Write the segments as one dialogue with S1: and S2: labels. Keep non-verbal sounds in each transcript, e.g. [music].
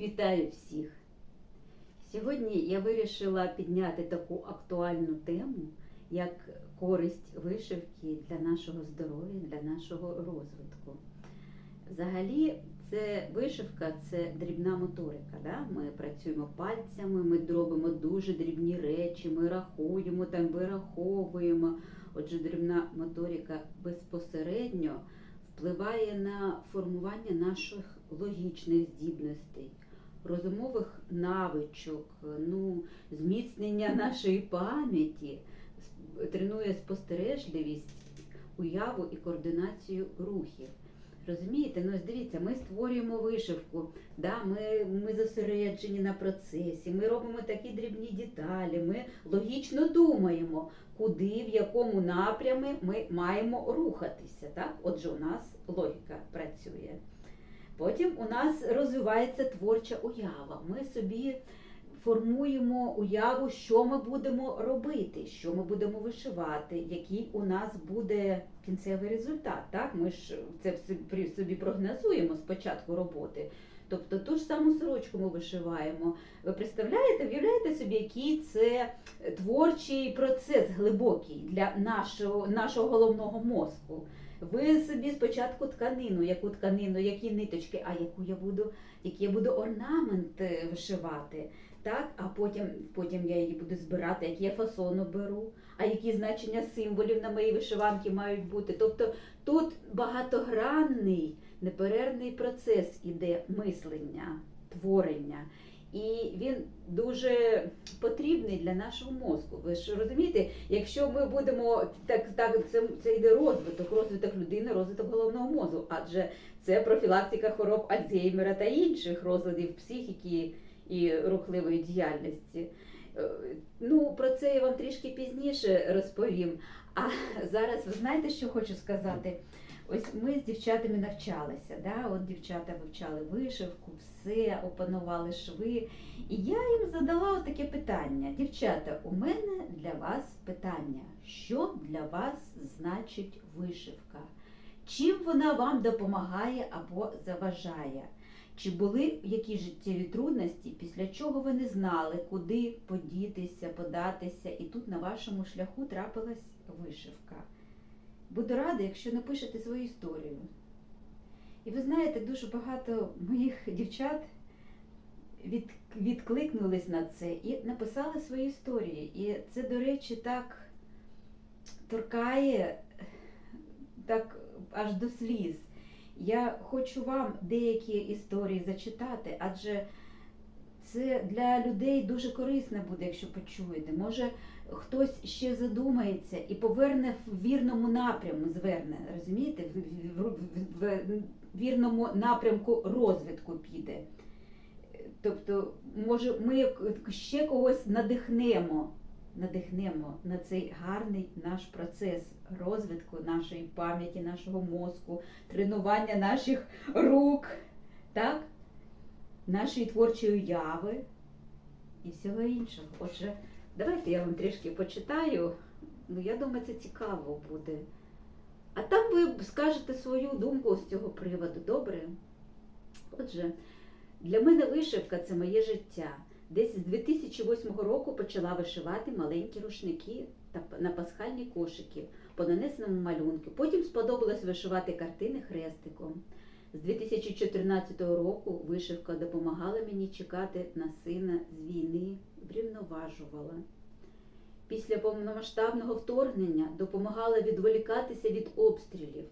S1: Вітаю всіх! Сьогодні я вирішила підняти таку актуальну тему, як користь вишивки для нашого здоров'я, для нашого розвитку. Взагалі, це вишивка це дрібна моторика. Да? Ми працюємо пальцями, ми робимо дуже дрібні речі, ми рахуємо, там вираховуємо. Отже, дрібна моторика безпосередньо впливає на формування наших логічних здібностей, розумових навичок, ну, зміцнення нашої пам'яті, тренує спостережливість, уяву і координацію рухів. Розумієте, ну ось дивіться, ми створюємо вишивку, да, ми, ми зосереджені на процесі, ми робимо такі дрібні деталі, ми логічно думаємо, куди, в якому напрямі ми маємо рухатися. Так? Отже, у нас логіка працює. Потім у нас розвивається творча уява. Ми собі формуємо уяву, що ми будемо робити, що ми будемо вишивати, який у нас буде кінцевий результат. Так? Ми ж це собі прогнозуємо з початку роботи. Тобто ту ж саму сорочку ми вишиваємо. Ви представляєте, уявляєте собі, який це творчий процес глибокий для нашого, нашого головного мозку. Ви собі спочатку тканину, яку тканину, які ниточки, а яку я буду, який я буду орнамент е, вишивати. Так, а потім, потім я її буду збирати, які я фасону беру, а які значення символів на моїй вишиванці мають бути. Тобто тут багатогранний, неперервний процес іде мислення, творення. І він дуже потрібний для нашого мозку. Ви ж розумієте, якщо ми будемо так, так це, це йде розвиток, розвиток людини, розвиток головного мозку, адже це профілактика хвороб Альцгеймера та інших розладів психіки і рухливої діяльності. Е, Ну, про це я вам трішки пізніше розповім. А зараз ви знаєте, що хочу сказати? Ось ми з дівчатами навчалися. Да? От дівчата вивчали вишивку, все, опанували шви. І я їм задала таке питання. Дівчата, у мене для вас питання. Що для вас значить вишивка? Чим вона вам допомагає або заважає? Чи були якісь життєві трудності, після чого ви не знали, куди подітися, податися, і тут на вашому шляху трапилась вишивка? Буду рада, якщо напишете свою історію. І ви знаєте, дуже багато моїх дівчат від, відкликнулись на це і написали свої історії. І це, до речі, так торкає так аж до сліз. Я хочу вам деякі історії зачитати, адже це для людей дуже корисно буде, якщо почуєте. Може, хтось ще задумається і поверне в вірному напряму, зверне, розумієте, в, вірному напрямку розвитку піде. Тобто, може, ми ще когось надихнемо, надихнемо на цей гарний наш процес розвитку нашої пам'яті, нашого мозку, тренування наших рук, так? нашої творчої уяви і всього іншого. Отже, давайте я вам трішки почитаю. Ну, я думаю, це цікаво буде. А там ви скажете свою думку з цього приводу, добре? Отже, для мене вишивка це моє життя. Десь з 2008 року почала вишивати маленькі рушники та на пасхальні кошики по нанесеному малюнку. Потім сподобалось вишивати картини хрестиком. З 2014 року вишивка допомагала мені чекати на сина з війни, врівноважувала. Після повномасштабного вторгнення допомагала відволікатися від обстрілів,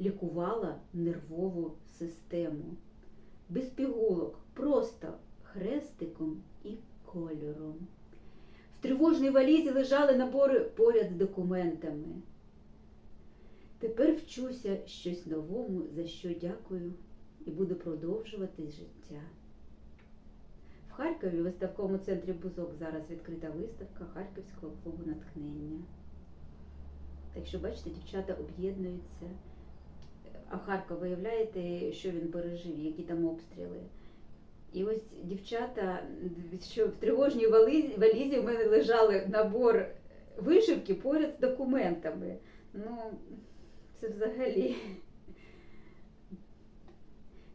S1: лікувала нервову систему. Без пігулок, просто хрестиком і кольором. В тривожній валізі лежали набори поряд з документами. Тепер вчуся щось новому, за що дякую і буду продовжувати життя. В Харкові виставковому центрі Бузок зараз відкрита виставка Харківського клубу натхнення. Так що, бачите, дівчата об'єднуються. А Харків, виявляєте, що він пережив, які там обстріли. І ось дівчата, що в тривожній валізі, валізі в мене лежали набор вишивки поряд з документами. Ну, це взагалі.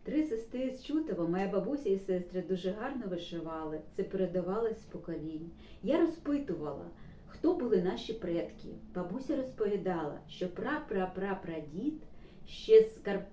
S1: Три сестри з Чутова, моя бабуся і сестри дуже гарно вишивали. Це передавалось з поколінь. Я розпитувала, хто були наші предки. Бабуся розповідала, що пра-пра-пра-прадід ще з Кар...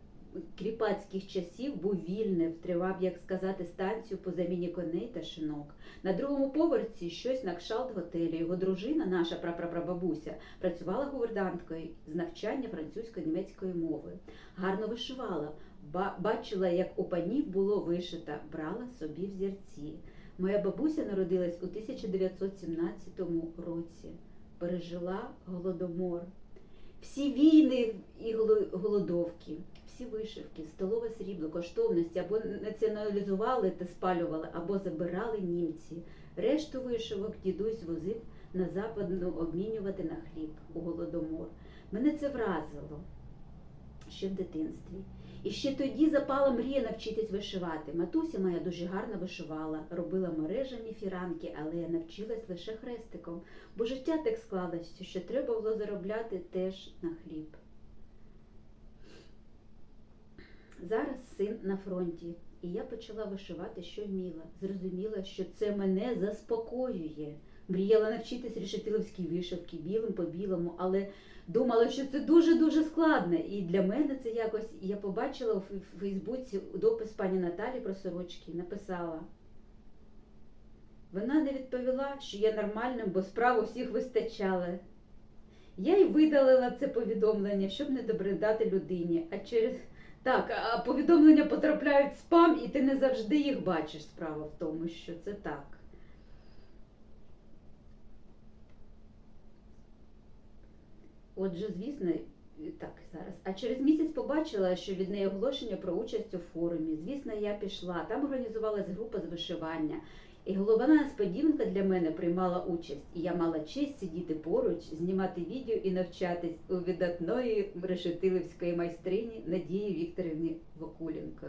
S1: кріпацьких часів був вільним, тривав, як сказати, станцію по заміні коней та шинок. На другому поверсі щось на кшалт готелі. Його дружина, наша прапрапрабабуся, працювала гуверданткою з навчання французько-німецької мови. Гарно вишивала. Ба- бачила, як у панів було вишито, брала собі взірці. Моя бабуся народилась у 1917 році, пережила голодомор. Всі війни і голодовки, всі вишивки, столове срібло, коштовності або націоналізували та спалювали, або забирали німці. Решту вишивок дідусь возив на западну обмінювати на хліб у голодомор. Мене це вразило ще в дитинстві. І ще тоді запала мрія навчитись вишивати. Матуся моя дуже гарно вишивала, робила мережами фіранки, але я навчилась лише хрестиком, бо життя так склалося, що треба було заробляти теж на хліб. Зараз син на фронті, і я почала вишивати, що вміла. Зрозуміла, що це мене заспокоює. Мріяла навчитись рішетиловській вишивки білим по білому, але думала, що це дуже-дуже складно. І для мене це якось я побачила у Фейсбуці допис пані Наталі про сорочки, написала. Вона не відповіла, що я нормальним, бо справ усіх вистачало. Я й видалила це повідомлення, щоб не добридати людині. А через так, повідомлення потрапляють в спам, і ти не завжди їх бачиш. Справа в тому, що це так. Отже, звісно, так зараз. А через місяць побачила, що від неї оголошення про участь у форумі. Звісно, я пішла. Там організувалась група з вишивання. І головна несподіванка для мене приймала участь. І я мала честь сидіти поруч, знімати відео і навчатись у видатної решетилівської майстрині Надії Вікторівні Вакуленко.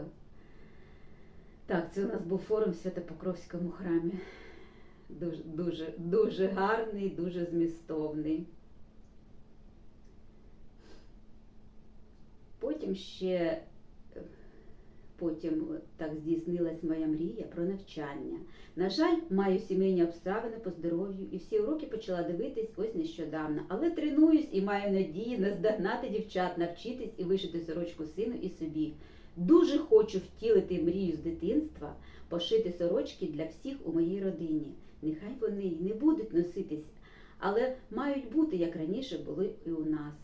S1: Так, це у нас був форум в Святопокровському храмі. Дуже, дуже, дуже гарний, дуже змістовний. Потім ще потім е, так здійснилась моя мрія про навчання. На жаль, маю сімейні обставини по здоров'ю і всі уроки почала дивитись ось нещодавно. Але тренуюсь і маю надії наздогнати дівчат, навчитись і вишити сорочку сину і собі. Дуже хочу втілити мрію з дитинства, пошити сорочки для всіх у моїй родині. Нехай вони й не будуть носитись, але мають бути, як раніше були і у нас.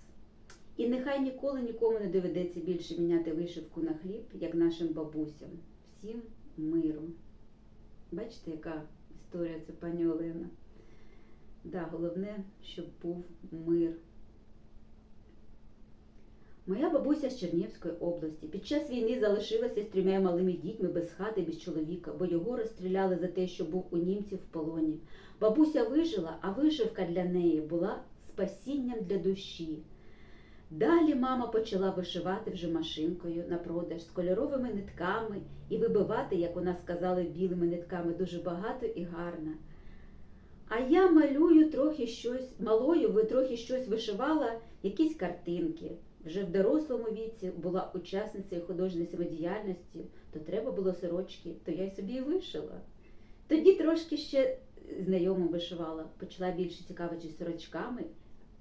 S1: І нехай ніколи нікому не доведеться більше міняти вишивку на хліб, як нашим бабусям. Всім миру. Бачите, яка історія це пані Олена? Да, головне, щоб був мир. Моя бабуся з Чернівської області під час війни залишилася з трьома малими дітьми без хати, без чоловіка, бо його розстріляли за те, що був у німців в полоні. Бабуся вижила, а вишивка для неї була спасінням для душі. Далі мама почала вишивати вже машинкою на продаж з кольоровими нитками і вибивати, як у нас сказали, білими нитками дуже багато і гарно. А я малюю трохи щось, малою ви трохи щось вишивала, якісь картинки. Вже в дорослому віці була учасницею художньої самодіяльності, то треба було сорочки, то я й собі вишила. Тоді трошки ще знайомо вишивала, почала більше цікавитись сорочками,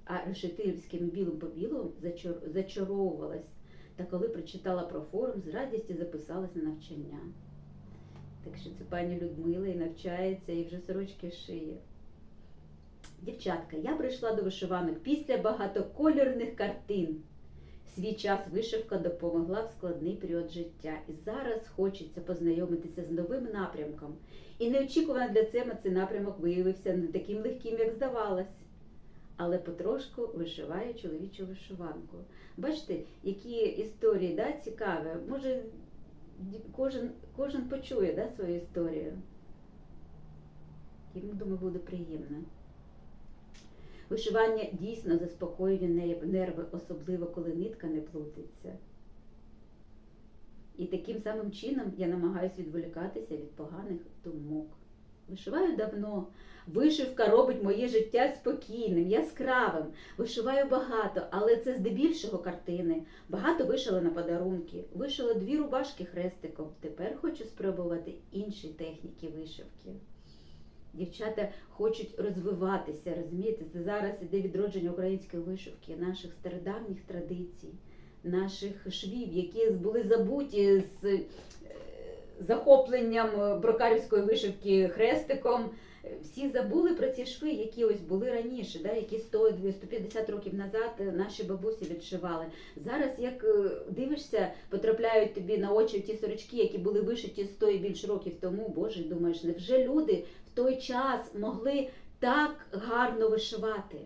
S1: а решетилівським білим по білому зачар- зачаровувалась. Та коли прочитала про форум, з радістю записалась на навчання. Так що це пані Людмила і навчається, і вже сорочки шиє. Дівчатка, я прийшла до вишиванок після багатокольорних картин. В свій час вишивка допомогла в складний період життя. І зараз хочеться познайомитися з новим напрямком. І неочікувано для себе цей напрямок виявився не таким легким, як здавалось. Але потрошку вишиваю чоловічу вишиванку. Бачите, які історії да, цікаві. Може, кожен, кожен почує да, свою історію. Йому, думаю, буде приємно. Вишивання дійсно заспокоює нерви, особливо коли нитка не плутиться. І таким самим чином я намагаюся відволікатися від поганих думок. Вишиваю давно. Вишивка робить моє життя спокійним, яскравим. Вишиваю багато, але це здебільшого картини. Багато вишила на подарунки. Вишила дві рубашки хрестиком. Тепер хочу спробувати інші техніки вишивки. Дівчата хочуть розвиватися, розумієте? Це зараз іде відродження української вишивки, наших стародавніх традицій, наших швів, які були забуті з захопленням брокарівської вишивки хрестиком. Всі забули про ці шви, які ось були раніше, да, які 100-150 років назад наші бабусі відшивали. Зараз, як е, дивишся, потрапляють тобі на очі ті сорочки, які були вишиті 100 і більше років тому. Боже, думаєш, невже люди в той час могли так гарно вишивати?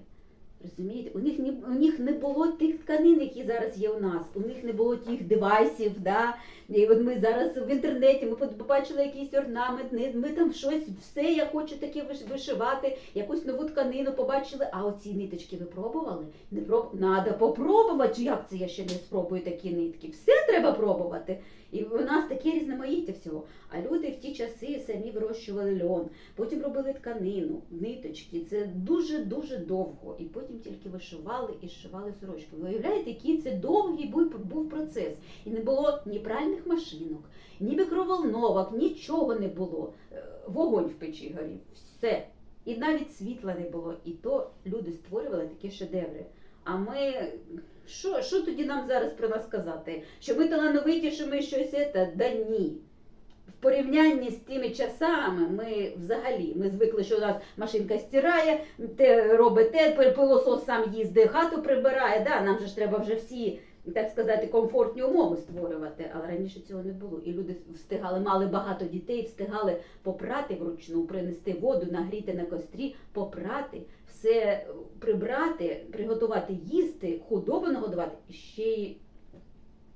S1: Розумієте, у них не у них не було тих тканин, які зараз є у нас. У них не було тих девайсів. Да? І от ми зараз в інтернеті ми побачили якийсь орнамент, ми, там щось, все я хочу таке вишивати, якусь нову тканину побачили. А оці ниточки ви пробували? Не проб... Надо попробувати. Як це я ще не спробую такі нитки? Все треба пробувати. І у нас таке різноманіття всього. А люди в ті часи самі вирощували льон, потім робили тканину, ниточки. Це дуже дуже довго. І потім тільки вишивали і зшивали сорочки. Ви уявляєте, який це довгий був процес. І не було ні пральних машинок, ні мікроволновок, нічого не було. Е, Вогонь в печі горів. Все. І навіть світла не було. І то люди створювали такі шедеври. А ми. Що, що тоді нам зараз про нас казати? Що ми талановиті, що ми щось це? Да ні. В порівнянні з тими часами ми взагалі ми звикли, що у нас машинка стирає, те робить те, пилосос сам їздить, хату прибирає. Да, нам же ж треба вже всі, так сказати, комфортні умови створювати. Але раніше цього не було. І люди встигали, мали багато дітей, встигали попрати вручну, принести воду, нагріти на кострі, попрати, все прибрати, приготувати їсти, худобу нагодувати і ще й,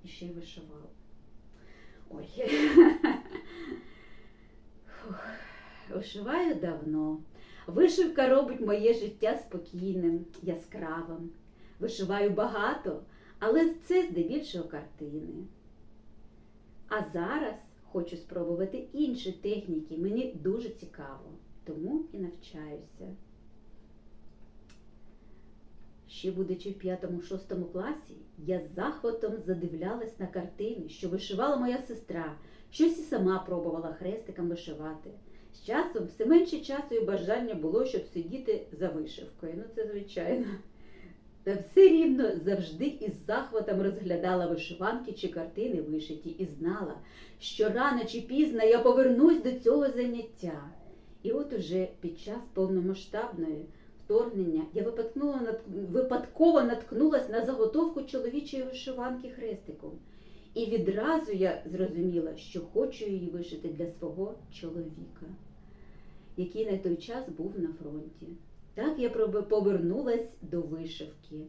S1: і ще й вишивали. Ой. Вишиваю давно. Вишивка робить моє життя спокійним, яскравим. Вишиваю багато, але це здебільшого картини. А зараз хочу спробувати інші техніки. Мені дуже цікаво, тому і навчаюся. Ще будучи в п'ятому-шостому класі, я з захватом задивлялась на картини, що вишивала моя сестра, щось і сама пробувала хрестиком вишивати. З часом все менше часу і бажання було, щоб сидіти за вишивкою. Ну, це звичайно. Та все рівно завжди із захватом розглядала вишиванки чи картини вишиті і знала, що рано чи пізно я повернусь до цього заняття. І от уже під час повномасштабної вторгнення я випадково, випадково наткнулась на заготовку чоловічої вишиванки хрестиком. І відразу я зрозуміла, що хочу її вишити для свого чоловіка, який на той час був на фронті. Так я повернулась до вишивки,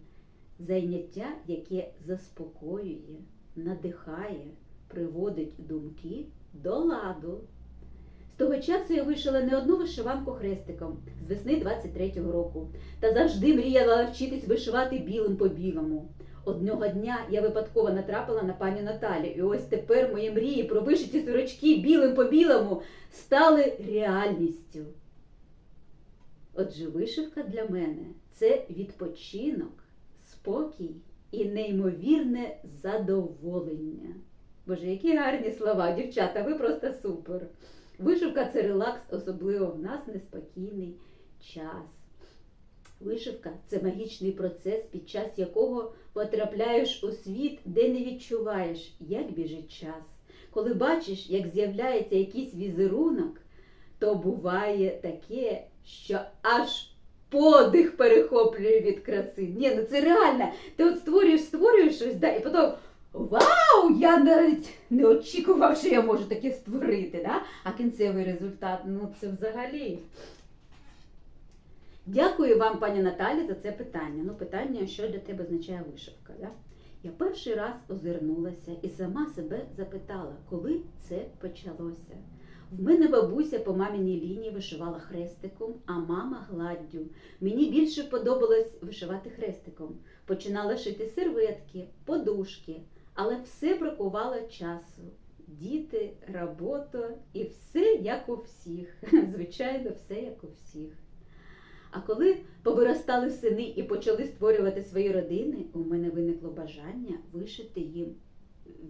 S1: заняття, яке заспокоює, надихає, приводить думки до ладу. З того часу я вишила не одну вишиванку хрестиком з весни 23-го року та завжди мріяла вчитись вишивати білим по білому. Одного дня я випадково натрапила на пані Наталю, і ось тепер мої мрії про вишиті сорочки білим по білому стали реальністю. Отже, вишивка для мене це відпочинок, спокій і неймовірне задоволення. Боже, які гарні слова, дівчата, ви просто супер. Вишивка це релакс, особливо в нас неспокійний час. Вишивка це магічний процес, під час якого потрапляєш у світ, де не відчуваєш, як біжить час. Коли бачиш, як з'являється якийсь візерунок, то буває таке, що аж подих перехоплює від краси. Ні, ну це реально. Ти от створюєш, створюєш щось, да, і потім Вау! Я навіть не очікував, що я можу таке створити. Да? А кінцевий результат, ну це взагалі. Дякую вам, пані Наталі, за це питання. Ну, питання, що для тебе означає вишивка. Да? Я перший раз озирнулася і сама себе запитала, коли це почалося. В мене бабуся по маміній лінії вишивала хрестиком, а мама гладдю. Мені більше подобалось вишивати хрестиком. Починала шити серветки, подушки, але все бракувало часу. Діти, робота і все як у всіх. [laughs] Звичайно, все як у всіх. А коли повиростали сини і почали створювати свої родини, у мене виникло бажання вишити їм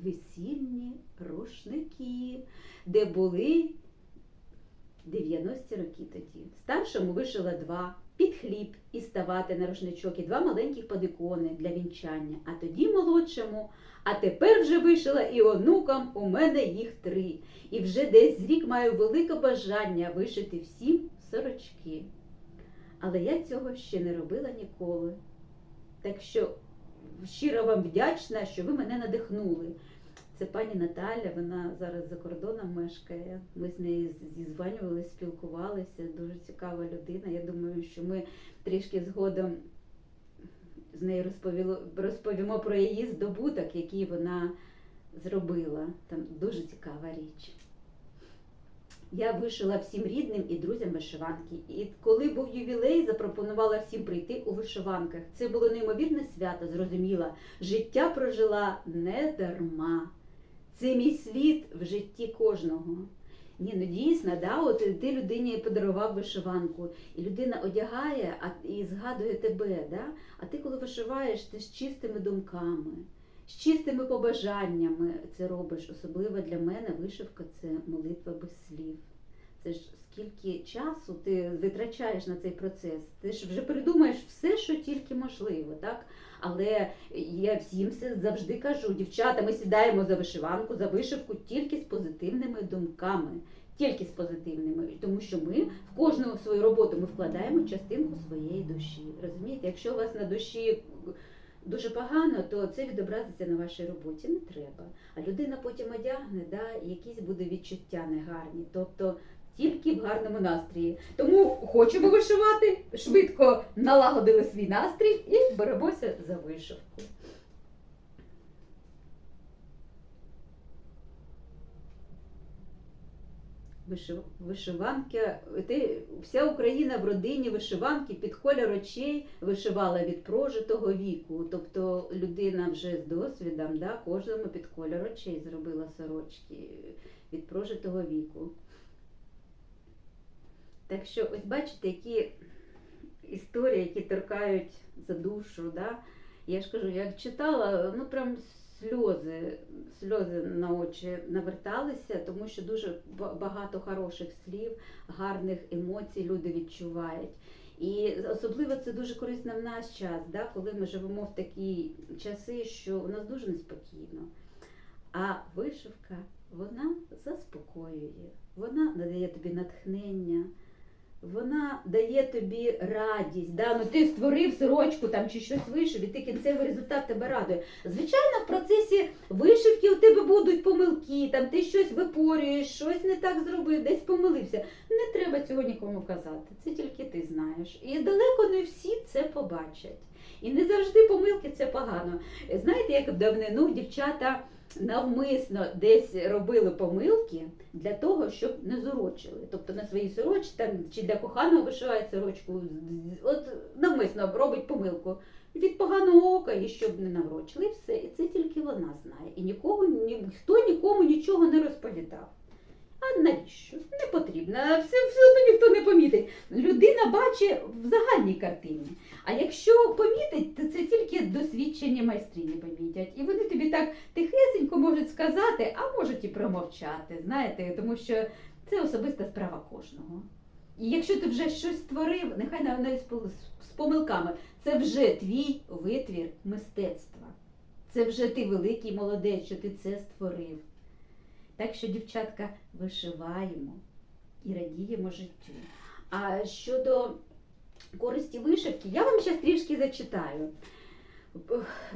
S1: весільні рушники, де були 90 роки тоді. Старшому вишила два під хліб і ставати на рушничок, і два маленьких подикони для вінчання. А тоді молодшому, а тепер вже вишила і онукам у мене їх три. І вже десь рік маю велике бажання вишити всім сорочки. Але я цього ще не робила ніколи. Так що щиро вам вдячна, що ви мене надихнули. Це пані Наталя, вона зараз за кордоном мешкає. Ми з нею зізванювалися, спілкувалися. Дуже цікава людина. Я думаю, що ми трішки згодом з нею розповіло, розповімо про її здобуток, який вона зробила. Там дуже цікава річ. Я вишила всім рідним і друзям вишиванки. І коли був ювілей, запропонувала всім прийти у вишиванках. Це було неймовірне свято, зрозуміла. Життя прожила не дарма. Це мій світ в житті кожного. Ні, ну дійсно, да, от ти людині подарував вишиванку, і людина одягає а, і згадує тебе. Да? А ти, коли вишиваєш, ти з чистими думками, з чистими побажаннями це робиш. Особливо для мене вишивка це молитва без слів. Це ж скільки часу ти витрачаєш на цей процес. Ти ж вже придумаєш все, що тільки можливо, так? Але я всім все завжди кажу, дівчата, ми сідаємо за вишиванку, за вишивку тільки з позитивними думками. Тільки з позитивними, тому що ми в кожну свою роботу ми вкладаємо частинку своєї душі. Розумієте, якщо у вас на душі дуже погано, то це відобразиться на вашій роботі. Не треба. А людина потім одягне, да, якісь буде відчуття негарні. Тобто тільки в гарному настрої. Тому хочемо вишивати, швидко налагодили свій настрій і беремося за вишивку. Вишиванки, ти, вся Україна в родині вишиванки під колір очей вишивала від прожитого віку. Тобто людина вже з досвідом, да, кожному під колір очей зробила сорочки від прожитого віку. Так що, ось бачите, які історії, які торкають за душу. Да? Я ж кажу, як читала, ну прям сльози, сльози на очі наверталися, тому що дуже багато хороших слів, гарних емоцій люди відчувають. І особливо це дуже корисно в наш час, да, коли ми живемо в такі часи, що у нас дуже неспокійно. А вишивка, вона заспокоює, вона надає тобі натхнення, вона дає тобі радість. Да? Ну, ти створив сорочку там, чи щось вишив, і ти кінцевий результат тебе радує. Звичайно, в процесі вишивки у тебе будуть помилки, там ти щось випорюєш, щось не так зробив, десь помилився. Не треба цього нікому казати. Це тільки ти знаєш. І далеко не всі це побачать. І не завжди помилки це погано. Знаєте, як в давнину дівчата навмисно десь робили помилки для того, щоб не зорочили. Тобто на своїй сорочці там, чи для коханого вишиває сорочку, от навмисно робить помилку від поганого ока і щоб не наврочили, все. І це тільки вона знає. І нікого, ніхто нікому нічого не розповідав. А навіщо? Не потрібно. Все, все одно ніхто не помітить. Людина бачить в загальній картині. А якщо помітить, то це тільки досвідчені майстрині помітять. І вони тобі так тихесенько можуть сказати, а можуть і промовчати. Знаєте, тому що це особиста справа кожного. І якщо ти вже щось створив, нехай навіть з помилками, це вже твій витвір мистецтва. Це вже ти великий молодець, що ти це створив. Так що, дівчатка, вишиваємо і радіємо життю. А щодо користі вишивки, я вам зараз трішки зачитаю.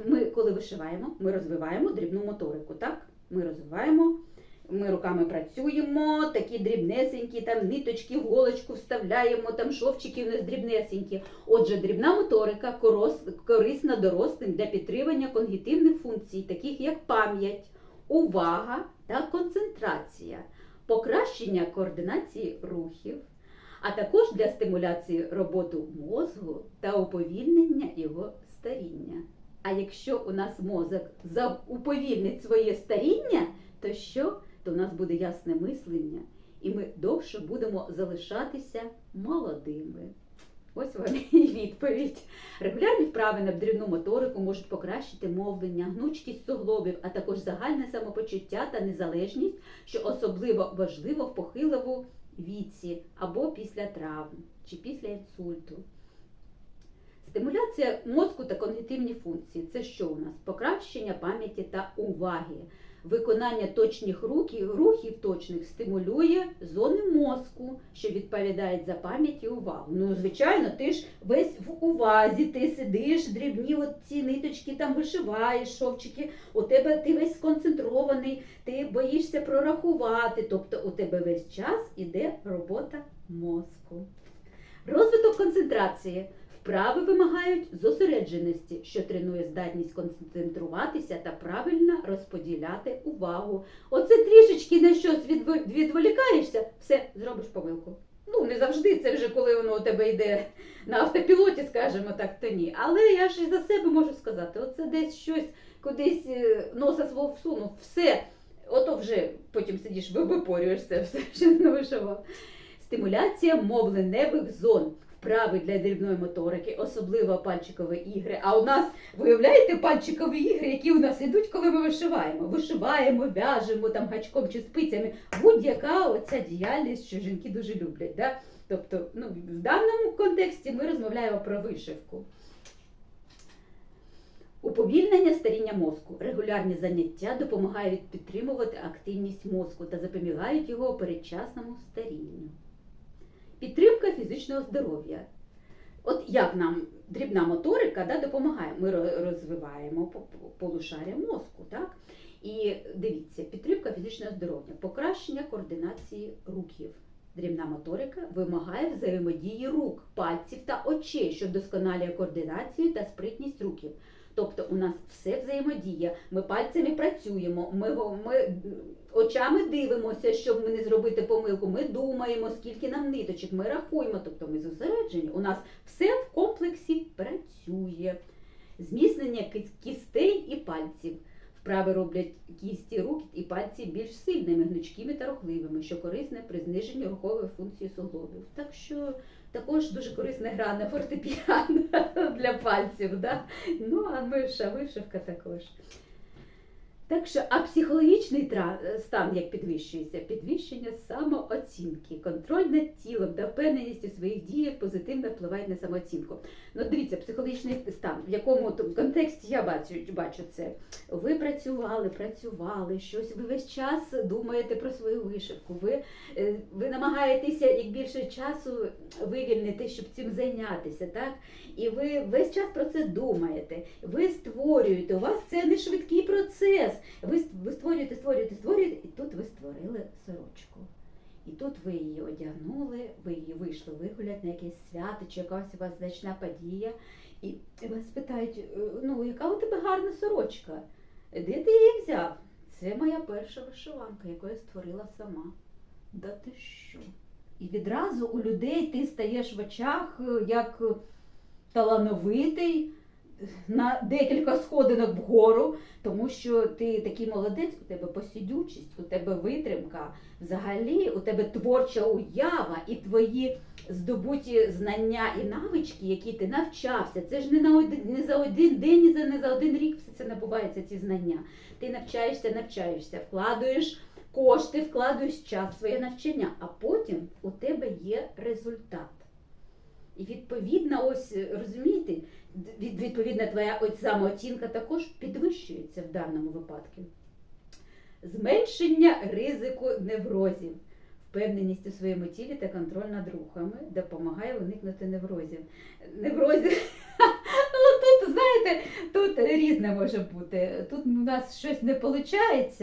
S1: Ми, коли вишиваємо, ми розвиваємо дрібну моторику, так? Ми розвиваємо, ми руками працюємо, такі дрібнесенькі, там ниточки, голочку вставляємо, там шовчики у нас дрібнесенькі. Отже, дрібна моторика корисна дорослим для підтримання когнітивних функцій, таких як пам'ять, увага та концентрація, покращення координації рухів, а також для стимуляції роботи мозку та уповільнення його старіння. А якщо у нас мозок уповільнить своє старіння, то що? То у нас буде ясне мислення і ми довше будемо залишатися молодими. Ось вам і відповідь. Регулярні вправи на дрібну моторику можуть покращити мовлення, гнучкість суглобів, а також загальне самопочуття та незалежність, що особливо важливо в похилому віці або після травм чи після інсульту. Стимуляція мозку та когнітивні функції це що у нас? Покращення пам'яті та уваги. Виконання точних рухів, рухів точних стимулює зони мозку, що відповідають за пам'ять і увагу. Ну, звичайно, ти ж весь в увазі, ти сидиш, дрібні от ці ниточки там вишиваєш, шовчики, у тебе ти весь сконцентрований, ти боїшся прорахувати. Тобто у тебе весь час іде робота мозку. Розвиток концентрації. Вправи вимагають зосередженості, що тренує здатність концентруватися та правильно розподіляти увагу. Оце трішечки на щось відво- відволікаєшся, все, зробиш помилку. Ну, не завжди, це вже коли воно у тебе йде на автопілоті, скажімо так, то ні. Але я ж і за себе можу сказати, оце десь щось кудись е, носа свого всунув, все, ото вже потім сидиш, випорюєшся, все, [laughs] що не вишивав. Стимуляція мовленевих зон. Вправи для дрібної моторики, особливо пальчикові ігри. А у нас, виявляєте, пальчикові ігри, які у нас ідуть, коли ми вишиваємо. Вишиваємо, в'яжемо там гачком чи спицями. Будь-яка оця діяльність, що жінки дуже люблять. Да? Тобто, ну, в даному контексті ми розмовляємо про вишивку. Уповільнення старіння мозку. Регулярні заняття допомагають підтримувати активність мозку та запобігають його передчасному старінню. Підтримка фізичного здоров'я. От як нам дрібна моторика да, допомагає? Ми розвиваємо по- по- полушаря мозку. Так? І дивіться, підтримка фізичного здоров'я, покращення координації руків. Дрібна моторика вимагає взаємодії рук, пальців та очей, що вдосконалює координацію та спритність руків. Тобто у нас все взаємодія. Ми пальцями працюємо, ми, ми очами дивимося, щоб ми не зробити помилку. Ми думаємо, скільки нам ниточок, ми рахуємо, тобто ми зосереджені. У нас все в комплексі працює. Зміцнення кістей і пальців. Вправи роблять кісті рук і пальці більш сильними, гнучкими та рухливими, що корисне при зниженні рухової функції суглобів. Так що також дуже корисна гра на фортепіано [laughs] для пальців. Да? Ну, а миша, вишивка також. Так що, а психологічний стан як підвищується? Підвищення самооцінки, контроль над тілом та впевненість у своїх діях позитивно впливають на самооцінку. Ну, дивіться, психологічний стан, в якому контексті я бачу, бачу це. Ви працювали, працювали, щось, ви весь час думаєте про свою вишивку. Ви, е, ви намагаєтеся як більше часу вивільнити, щоб цим зайнятися, так? І ви весь час про це думаєте. Ви створюєте, у вас це не швидкий процес. Ви, ви створюєте, створюєте, створюєте, і тут ви створили сорочку. І тут ви її одягнули, ви її вийшли вигуляти на якесь свято, чи якась у вас значна подія. І вас питають, «Е, ну яка у тебе гарна сорочка? Де ти її взяв? Це моя перша вишиванка, яку я створила сама. Да ти що? І відразу у людей ти стаєш в очах е, як талановитий на декілька сходинок вгору, тому що ти такий молодець, у тебе посідючість, у тебе витримка, взагалі у тебе творча уява і твої здобуті знання і навички, які ти навчався. Це ж не на один, не за один день, і за не за один рік все це набувається, ці знання. Ти навчаєшся, навчаєшся, вкладуєш кошти, вкладуєш час в своє навчання, а потім у тебе є результат. І відповідно, ось розумієте, від- відповідно твоя самооцінка також підвищується в даному випадку. Зменшення ризику неврозів. Впевненість у своєму тілі та контроль над рухами допомагає уникнути неврозів. Неврозів. [laughs] Ну, тут, знаєте, тут різне може бути. Тут у нас щось не виходить.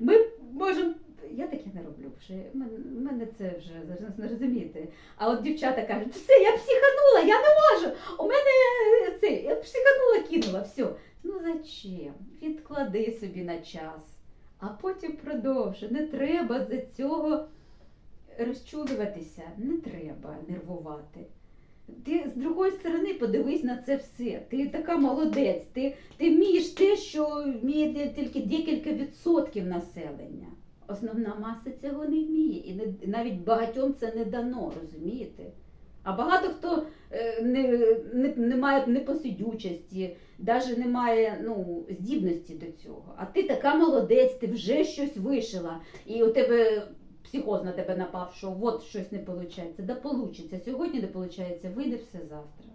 S1: Ми можемо. Я таке не роблю вже. мене- це вже не розумієте. А от дівчата кажуть, все, я психанула, я не можу. У мене е, це, я психанула, кинула, все. Ну зачем? Відклади собі на час, а потім продовжуй. Не треба за цього розчулюватися, не треба нервувати. Ти з другої сторони подивись на це все. Ти така молодець, ти, ти вмієш те, що вміє тільки декілька відсотків населення. Основна маса цього не вміє. І не, навіть багатьом це не дано, розумієте? А багато хто е, не, не, не має непосидючості, навіть не має ну, здібності до цього. А ти така молодець, ти вже щось вишила, і у тебе психоз на тебе напав, що от щось не виходить. Да получиться. Сьогодні не виходить, вийде все завтра.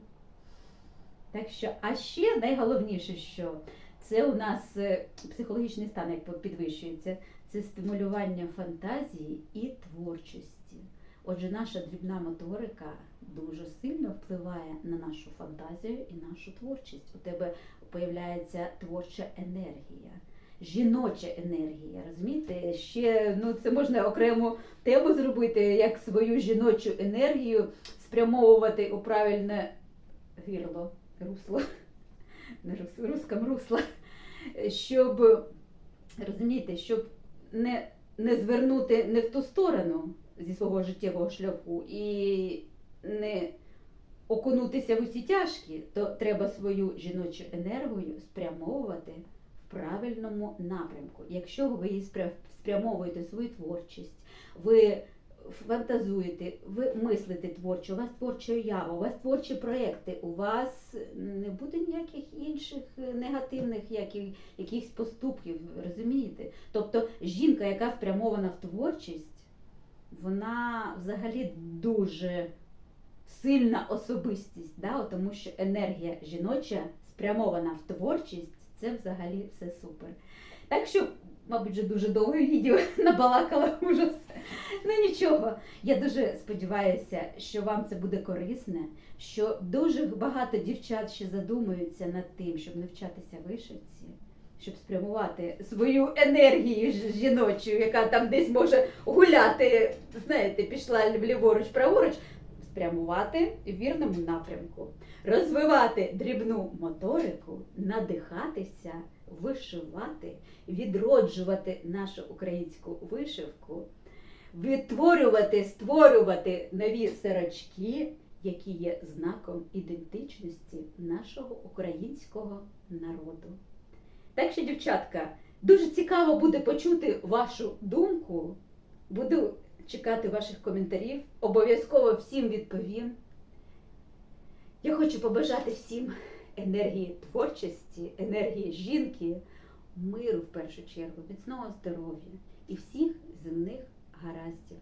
S1: Так що, а ще найголовніше, що це у нас е, психологічний стан, як підвищується, це стимулювання фантазії і творчості. Отже, наша дрібна моторика дуже сильно впливає на нашу фантазію і нашу творчість. У тебе появляється творча енергія, жіноча енергія. Розумієте? Ще ну це можна окрему тему зробити, як свою жіночу енергію спрямовувати у правильне гірло, русло, не рус, руском русло, щоб розумієте, щоб не, не звернути не в ту сторону зі свого життєвого шляху і не окунутися в усі тяжкі, то треба свою жіночу енергію спрямовувати в правильному напрямку. Якщо ви її спрямовуєте свою творчість, ви фантазуєте, ви мислите творчо, у вас творча уява, у вас творчі проекти, у вас не буде ніяких інших негативних які, якихось поступків, розумієте? Тобто жінка, яка спрямована в творчість, вона взагалі дуже сильна особистість, да? тому що енергія жіноча спрямована в творчість, це взагалі все супер. Так що, мабуть, вже дуже довге відео [laughs] набалакала ужас. Ну нічого, я дуже сподіваюся, що вам це буде корисне, що дуже багато дівчат ще задумуються над тим, щоб навчатися вишивці, щоб спрямувати свою енергію жіночу, яка там десь може гуляти, знаєте, пішла ліворуч, праворуч, спрямувати в вірному напрямку, розвивати дрібну моторику, надихатися, вишивати, відроджувати нашу українську вишивку, відтворювати, створювати нові сорочки, які є знаком ідентичності нашого українського народу. Так що, дівчатка, дуже цікаво буде почути вашу думку. Буду чекати ваших коментарів. Обов'язково всім відповім. Я хочу побажати всім енергії творчості, енергії жінки, миру в першу чергу, міцного здоров'я і всіх земних гараздів.